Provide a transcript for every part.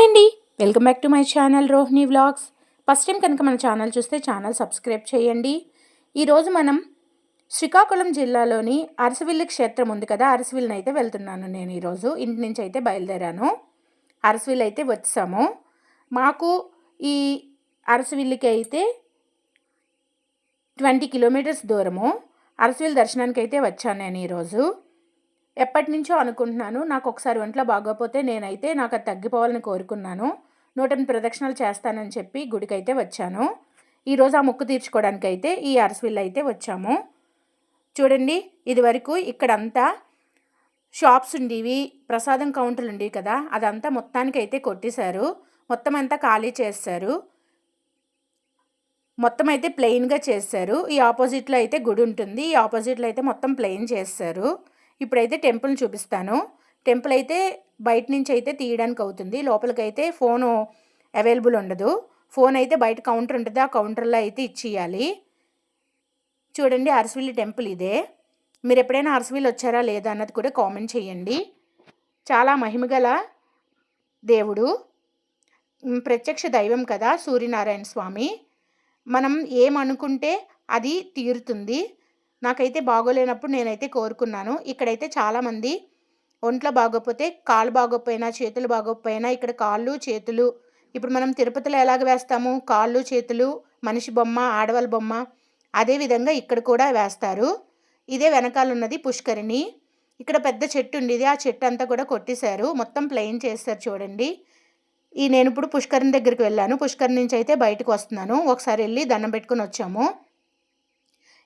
Hi అండి. Welcome back to my channel Rohini vlogs. First time కనుక మన channel చూస్తే ఛానల్ సబ్స్క్రైబ్ చేయండి. ఈరోజు మనం శ్రీకాకుళం జిల్లాలోని అరసవిల్లి క్షేత్రం ఉంది కదా అరసవిల్లిని అయితే వెళ్తున్నాను నేను ఈరోజు ఇంటి నుంచి అయితే బయలుదేరాను. అరసవిల్లి అయితే వచ్చాము. మాకు ఈ అరసవిల్లికి అయితే ట్వంటీ కిలోమీటర్స్ దూరము. అరసవిల్లి దర్శనానికి అయితే వచ్చాను నేను ఈరోజు ఎప్పటి నుంచో అనుకుంటున్నాను. నాకు ఒకసారి ఒంట్లో బాగోపోతే నేనైతే నాకు అది తగ్గిపోవాలని కోరుకున్నాను. నూటెన్ ప్రదక్షిణలు చేస్తానని చెప్పి గుడికి అయితే వచ్చాను ఈరోజు ఆ ముక్కు తీర్చుకోవడానికి అయితే ఈ అరసవిల్లు అయితే వచ్చాము. చూడండి ఇదివరకు ఇక్కడంతా షాప్స్ ఉండేవి ప్రసాదం కౌంటర్లు ఉండేవి కదా అదంతా మొత్తానికి అయితే కొట్టేశారు. మొత్తం అంతా ఖాళీ చేస్తారు. మొత్తం అయితే ప్లెయిన్గా చేస్తారు. ఈ ఆపోజిట్లో అయితే గుడి ఉంటుంది. ఈ ఆపోజిట్లో అయితే మొత్తం ప్లెయిన్ చేస్తారు. ఇప్పుడైతే టెంపుల్ని చూపిస్తాను. టెంపుల్ అయితే బయట నుంచి అయితే తీయడానికి అవుతుంది. లోపలికి అయితే ఫోను అవైలబుల్ ఉండదు. ఫోన్ అయితే బయట కౌంటర్ ఉంటుంది. ఆ కౌంటర్లో అయితే ఇచ్చేయాలి. చూడండి అరసవిల్లి టెంపుల్ ఇదే. మీరు ఎప్పుడైనా అరసవిల్లి వచ్చారా లేదా అన్నది కూడా కామెంట్ చేయండి. చాలా మహిమగల దేవుడు. ప్రత్యక్ష దైవం కదా సూర్యనారాయణ స్వామి. మనం ఏమనుకుంటే అది తీరుతుంది. నాకైతే బాగోలేనప్పుడు నేనైతే కోరుకున్నాను. ఇక్కడైతే చాలామంది ఒంట్లో బాగోకపోతే కాళ్ళు బాగోకపోయినా చేతులు బాగోకపోయినా ఇక్కడ కాళ్ళు చేతులు. ఇప్పుడు మనం తిరుపతిలో ఎలాగ వేస్తాము? కాళ్ళు చేతులు మనిషి బొమ్మ ఆడవాళ్ళ బొమ్మ. అదేవిధంగా ఇక్కడ కూడా వేస్తారు. ఇదే వెనకాల ఉన్నది పుష్కరిణి. ఇక్కడ పెద్ద చెట్టు ఉండేది. ఆ చెట్టు అంతా కూడా కొట్టేశారు. మొత్తం ప్లెయిన్ చేస్తారు చూడండి. ఈ నేను ఇప్పుడు పుష్కరిణి దగ్గరికి వెళ్ళాను. పుష్కరిణి నుంచి అయితే బయటకు వస్తున్నాను. ఒకసారి వెళ్ళి దండం పెట్టుకుని వచ్చాము.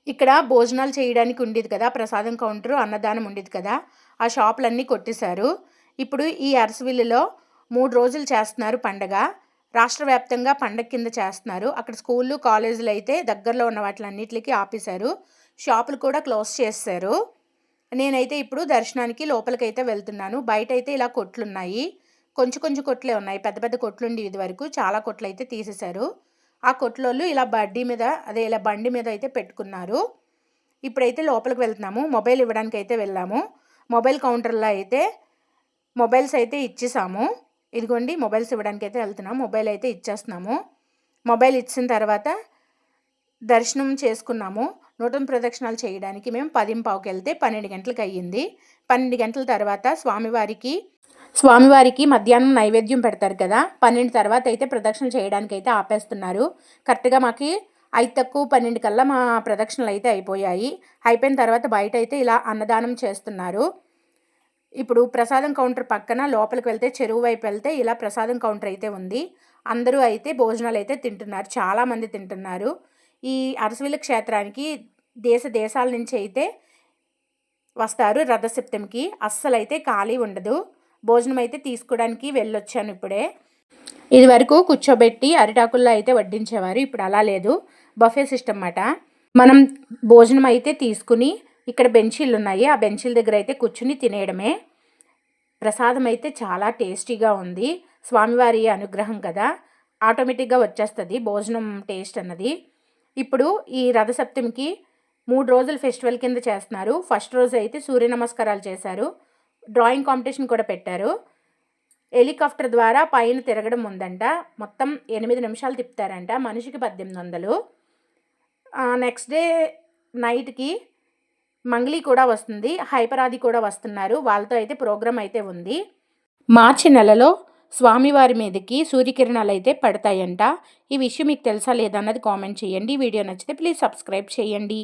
ఇక్కడ భోజనాలు చేయడానికి ఉండేది కదా ప్రసాదం కౌంటర్ అన్నదానం ఉండేది కదా ఆ షాపులన్నీ కొట్టేశారు. ఇప్పుడు ఈ అరసవిల్లులో మూడు రోజులు చేస్తున్నారు పండగ. రాష్ట్ర వ్యాప్తంగా పండగ కింద చేస్తున్నారు. అక్కడ స్కూళ్ళు కాలేజీలు అయితే దగ్గరలో ఉన్న వాటిలన్నిటికీ ఆపేశారు. షాపులు కూడా క్లోజ్ చేస్తారు నేనైతే ఇప్పుడు దర్శనానికి లోపలికైతే వెళ్తున్నాను. బయట అయితే ఇలా కొట్లున్నాయి. కొంచెం కొంచెం కొట్లే ఉన్నాయి. పెద్ద పెద్ద కొట్లుండి ఇది వరకు చాలా కొట్లు అయితే తీసేశారు. ఆ కొట్లోళ్ళు ఇలా బడ్డీ మీద అదే ఇలా బండి మీద అయితే పెట్టుకున్నారు. ఇప్పుడైతే లోపలికి వెళ్తున్నాము. మొబైల్ ఇవ్వడానికి అయితే వెళ్ళాము. మొబైల్ కౌంటర్లో అయితే మొబైల్స్ అయితే ఇచ్చేసాము. ఇదిగోండి మొబైల్స్ ఇవ్వడానికి అయితే వెళ్తున్నాము. మొబైల్ అయితే ఇచ్చేస్తున్నాము. మొబైల్ ఇచ్చిన తర్వాత దర్శనం చేసుకున్నాము. నూతన ప్రదక్షిణాలు చేయడానికి మేము పదింపావుకి వెళ్తే పన్నెండు గంటలకు అయ్యింది. పన్నెండు గంటల తర్వాత స్వామివారికి స్వామివారికి మధ్యాహ్నం నైవేద్యం పెడతారు కదా పన్నెండు తర్వాత అయితే ప్రదక్షిణ చేయడానికి అయితే ఆపేస్తున్నారు. కరెక్ట్గా మాకు ఐదు తక్కువ పన్నెండు కల్లా మా ప్రదక్షిణలు అయితే అయిపోయాయి. అయిపోయిన తర్వాత బయట అయితే ఇలా అన్నదానం చేస్తున్నారు. ఇప్పుడు ప్రసాదం కౌంటర్ పక్కన లోపలికి వెళ్తే చెరువు వైపు వెళ్తే ఇలా ప్రసాదం కౌంటర్ అయితే ఉంది. అందరూ అయితే భోజనాలు అయితే తింటున్నారు. చాలామంది తింటున్నారు. ఈ అరసవిల క్షేత్రానికి దేశ దేశాల నుంచి అయితే వస్తారు రథసప్తమికి. అస్సలైతే ఖాళీ ఉండదు. భోజనం అయితే తీసుకోవడానికి వెళ్ళొచ్చాను ఇప్పుడే. ఇది వరకు కూర్చోబెట్టి అరిటాకుల్లో అయితే వడ్డించేవారు. ఇప్పుడు అలా లేదు. బఫే సిస్టమ్ అన్నమాట. మనం భోజనం అయితే తీసుకుని ఇక్కడ బెంచీలు ఉన్నాయి ఆ బెంచీల దగ్గర అయితే కూర్చుని తినేయడమే. ప్రసాదం అయితే చాలా టేస్టీగా ఉంది. స్వామివారి అనుగ్రహం కదా. ఆటోమేటిక్గా వచ్చేస్తుంది భోజనం టేస్ట్ అన్నది. ఇప్పుడు ఈ రథసప్తమికి మూడు రోజులు ఫెస్టివల్ కింద చేస్తున్నారు. ఫస్ట్ రోజు అయితే సూర్య నమస్కారాలు చేశారు. డ్రాయింగ్ కాంపిటీషన్ కూడా పెట్టారు. హెలికాప్టర్ ద్వారా పైన తిరగడం ఉందంట. మొత్తం ఎనిమిది నిమిషాలు తిప్పుతారంట. మనిషికి పద్దెనిమిది వందలు. నెక్స్ట్ డే నైట్కి మంగ్లీ కూడా వస్తుంది. హైపరాది కూడా వస్తున్నారు. వాళ్ళతో అయితే ప్రోగ్రామ్ అయితే ఉంది. మార్చి నెలలో స్వామివారి మీదకి సూర్యకిరణాలు అయితే పడతాయంట. ఈ విషయం మీకు తెలుసా లేదన్నది కామెంట్ చేయండి. వీడియో నచ్చితే ప్లీజ్ సబ్స్క్రైబ్ చేయండి.